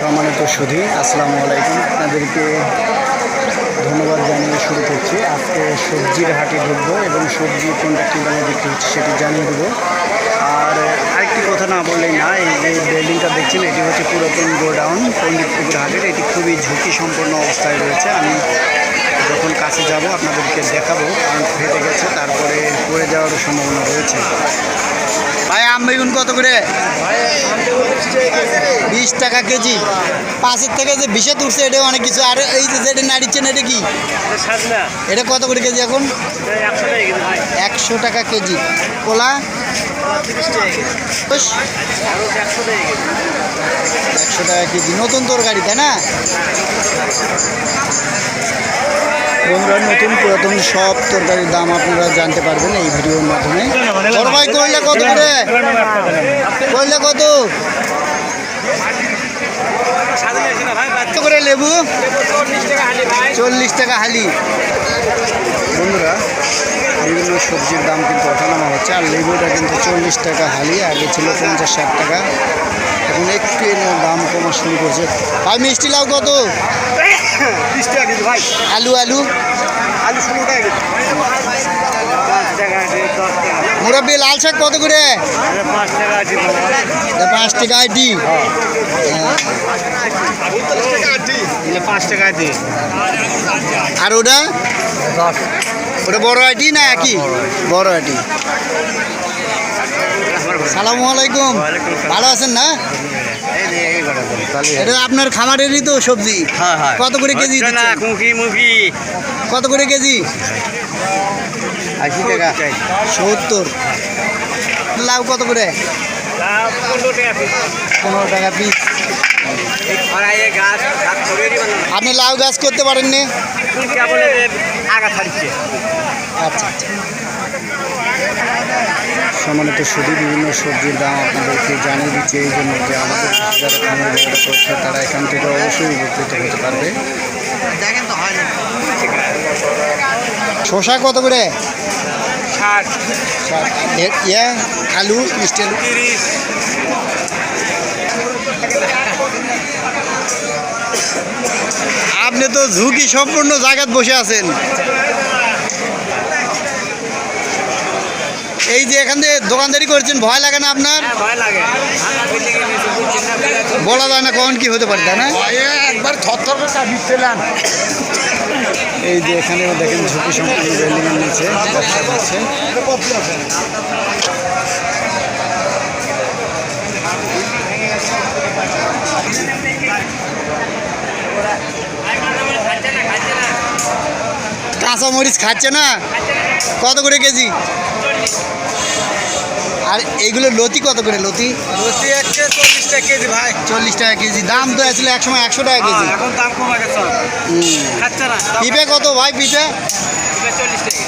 সম্মানিত সুধী, আসসালামু আলাইকুম। আপনাদেরকে ধন্যবাদ জানিয়ে শুরু করছি। আজকে সবজির হাটে ঢুকবো এবং সবজি কোনটা কী বিক্রি হচ্ছে সেটি জানিয়ে দেবো। আর আরেকটি কথা না বললেই না, এই যে বিল্ডিংটা দেখছেন, এটি হচ্ছে পুরাতন গোডাউন পণ্ডিতপুকুর হাটের। এটি খুবই ঝুঁকি সম্পন্ন অবস্থায় রয়েছে। আমি যখন কাছে যাব, আপনাদেরকে দেখাবো, কারণ ফেটে গেছে, তারপরে পড়ে যাওয়ার সম্ভাবনা রয়েছে। ভাই, আম বেগুন কত করে? বিশ টাকা কেজি। পাশের থেকে যে বিশে তুলছে এটা অনেক কিছু। আর এই যে যেটা নাড়িচ্ছেন, এটা কি? এটা কত করে কেজি এখন? একশো টাকা কেজি। কলা? একশো টাকা কেজি। নতুন তরকারি, তাই না? বন্ধুরা, নতুন পুরাতন সব তরকারির দাম আপনারা জানতে পারবেন এই ভিডিওর মাধ্যমে। বড় ভাই করলে কত করে? করলে কত? কত করে লেবু? চল্লিশ টাকা হালি। বন্ধুরা, বিভিন্ন সবজির দাম কিন্তু হচ্ছে আর লেবুটা কিন্তু চল্লিশ টাকা হালি আগে ছিল পঞ্চাশ ষাট টাকা। এখন একটু দাম কমা শুরু করছে। ভাই মিষ্টি লাউ কত? টাকা আলু আলু? মুরব্বী লাল শাক কত করে? পাঁচ টাকা এটা পাঁচ টাকা আইটি আছে আর ওটা? ওটা বড় আইটি না একই? বড় আইটি সালামু আলাইকুম। ভালো আছেন না? এটা আপনার খামারেরই তো সবজি। হ্যাঁ হ্যাঁ। কত করে কেজি কত করে কেজি? আশি টাকা। সত্তর। লাউ কত করে? পনেরো টাকা পিস। আপনি লাউ গাছ করতে পারেননি? আচ্ছা আচ্ছা। সম্মানিত শুধু বিভিন্ন সবজির দাম আপনাদেরকে জানিয়ে দিচ্ছে এই জন্য যে আমাদের যারা খামার করছে তারা এখান থেকে অবশ্যই উপকৃত হতে পারবে। দেখেন তো হয় না শশা কত করে ষাট ইয়ে আলু? তিরিশ। আপনি তো ঝুঁকি সম্পূর্ণ জায়গাত বসে আছেন। এই যে এখান থেকে দোকানদারি করছেন ভয় লাগে না আপনার? হ্যাঁ বেলা যায় না কখন কি হতে পারে তাই না? একবার থরথর এই যে এখানে দেখেন ঝুঁকি সম্পূর্ণ বিল্ডিংয়ের নিচে ব্যবসা করছে। কাঁচা মরিচ খাচ্ছে না? কত করে কেজি? আর এইগুলো লতি কত করে লতি? লতি একটা চল্লিশ টাকা কেজি ভাই। চল্লিশ টাকা কেজি। দাম তো আসলে একসময় একশো টাকা কেজি। এখন দাম কমে গেছে। পিঁপে কত ভাই পিঁপে পিঁপে চল্লিশ টাকা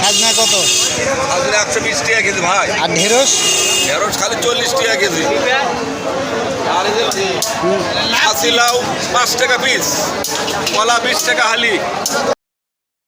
খাচ্ছে না কত? সাজনা একশো বিশ টাকা কেজি ভাই। আর ঢেঁড়স? ঢেঁড়স খালি চল্লিশ টাকা কেজি। আশি লাউ পাঁচ টাকা পিস কলা বিশ টাকা হালি।